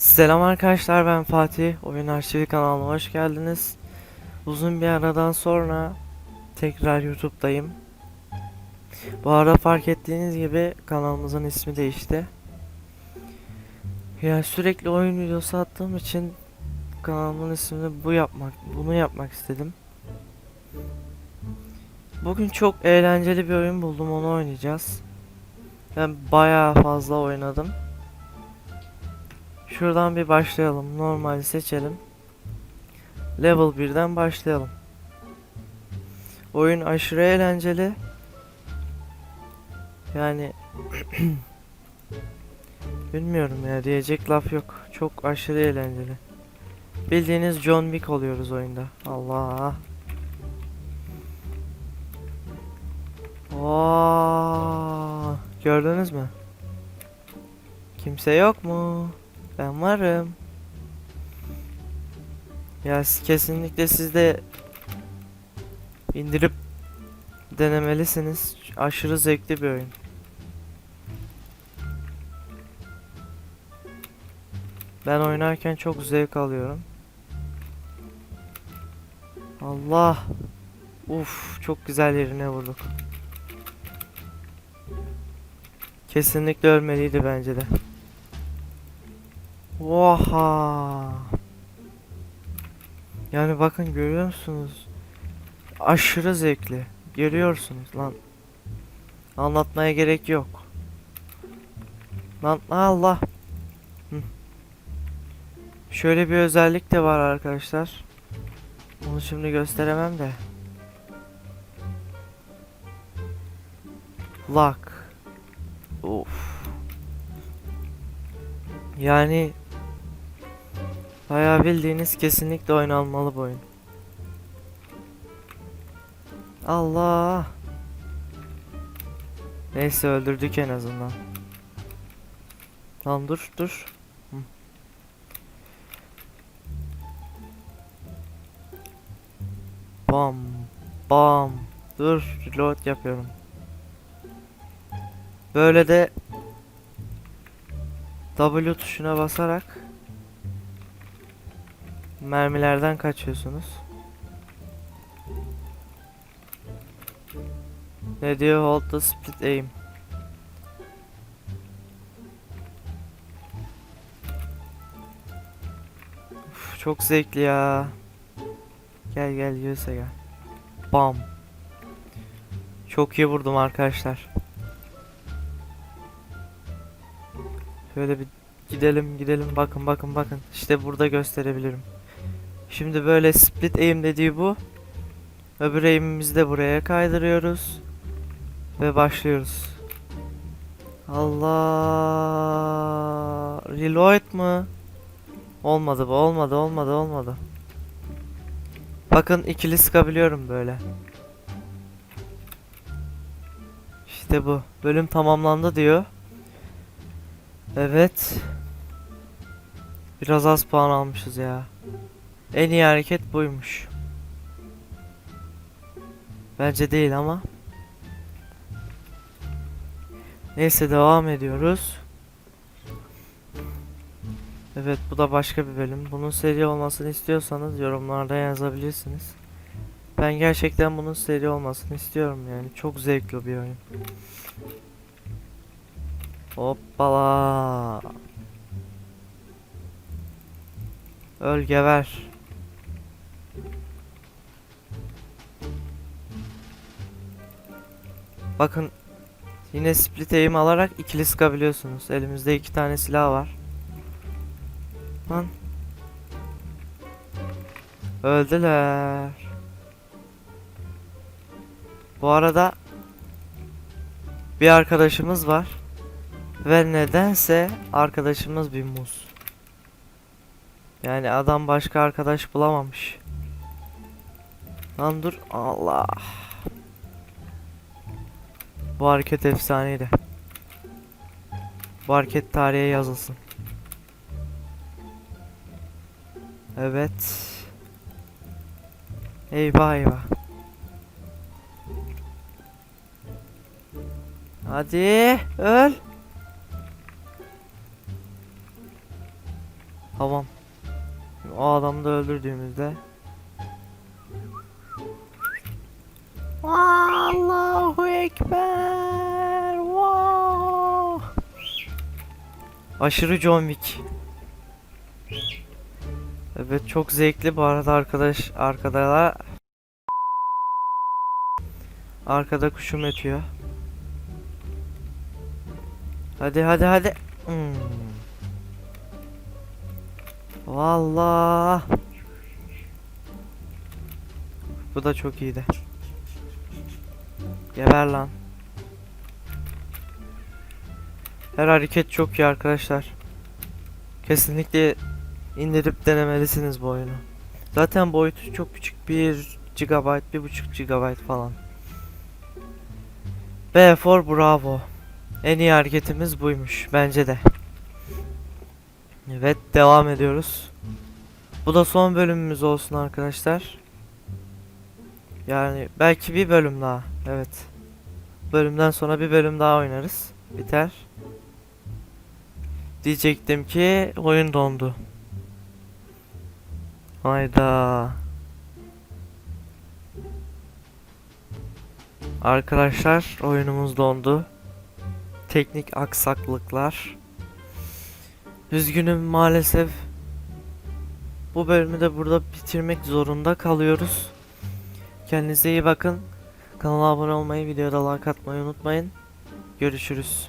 Selam arkadaşlar ben Fatih. Oyun Arşivi kanalına hoş geldiniz. Uzun bir aradan sonra tekrar YouTube'dayım. Bu arada fark ettiğiniz gibi kanalımızın ismi değişti. Yani sürekli oyun videosu attığım için kanalımın ismini bu yapmak, bunu yapmak istedim. Bugün çok eğlenceli bir oyun buldum onu oynayacağız. Ben bayağı fazla oynadım. Şuradan bir başlayalım. Normali seçelim. Level 1'den başlayalım. Oyun aşırı eğlenceli. Yani bilmiyorum ya diyecek laf yok. Çok aşırı eğlenceli. Bildiğiniz John Wick oluyoruz oyunda. Allah. Oo, gördünüz mü? Kimse yok mu? Ben varım. Ya kesinlikle siz de indirip denemelisiniz. Aşırı zevkli bir oyun. Ben oynarken çok zevk alıyorum. Allah. Uf, çok güzel yerine vurduk. Kesinlikle ölmeliydi bence de. Oha. Yani bakın görüyor musunuz? Aşırı zevkli. Görüyorsunuz lan. Anlatmaya gerek yok. Lan Allah. Hı. Şöyle bir özellik de var arkadaşlar. Onu şimdi gösteremem de. Lock. Of. Yani Bayağı bildiğiniz kesinlikle oynanmalı bu oyun. Allah. Neyse öldürdük en azından. Tamam dur dur. Bam bam. Dur reload yapıyorum. Böyle de W tuşuna basarak mermilerden kaçıyorsunuz. Ne diyor? Hold the split aim. Uf, çok zevkli ya. Gel gel yiyorsa gel. Bam. Çok iyi vurdum arkadaşlar. Şöyle bir gidelim gidelim bakın bakın bakın. İşte burada gösterebilirim. Şimdi böyle split aim dediği bu. Öbür aim'imizi de buraya kaydırıyoruz. Ve başlıyoruz. Allah. Reload mu? Olmadı bu olmadı olmadı olmadı. Bakın ikili sıkabiliyorum böyle. İşte bu. Bölüm tamamlandı diyor. Evet. Biraz az puan almışız ya. En iyi hareket buymuş. Bence değil ama. Neyse devam ediyoruz. Evet bu da başka bir bölüm. Bunun seri olmasını istiyorsanız yorumlarda yazabilirsiniz. Ben gerçekten bunun seri olmasını istiyorum yani. Çok zevkli bir oyun. Hoppala. Öl gever. Bakın yine split aim alarak ikili sıkabiliyorsunuz. Elimizde iki tane silah var. Lan. Öldüler. Bu arada bir arkadaşımız var. Ve nedense arkadaşımız bir muz. Yani adam başka arkadaş bulamamış. Lan dur Allah. Bu hareket efsaneydi. Bu hareket tarihe yazılsın. Evet. Eyvah eyvah. Hadi öl. Tamam. O adamı da öldürdüğümüzde Allahu Ekber. Vah. Aşırı John Wick. Evet çok zevkli bu arada arkadaş arkada arkada kuşum ötüyor. Hadi hadi hadi. Hmm. Vallahi. Bu da çok iyiydi. Geber lan. Her hareket çok iyi arkadaşlar. Kesinlikle indirip denemelisiniz bu oyunu. Zaten boyutu çok küçük. 1 GB, 1.5 GB falan. B for Bravo. En iyi hareketimiz buymuş bence de. Evet devam ediyoruz. Bu da son bölümümüz olsun arkadaşlar. Yani belki bir bölüm daha. Evet. Bölümden sonra bir bölüm daha oynarız. Biter. Diyecektim ki oyun dondu. Hayda. Arkadaşlar oyunumuz dondu. Teknik aksaklıklar. Üzgünüm maalesef. Bu bölümü de burada bitirmek zorunda kalıyoruz. Kendinize iyi bakın. Kanala abone olmayı, videoda like atmayı unutmayın. Görüşürüz.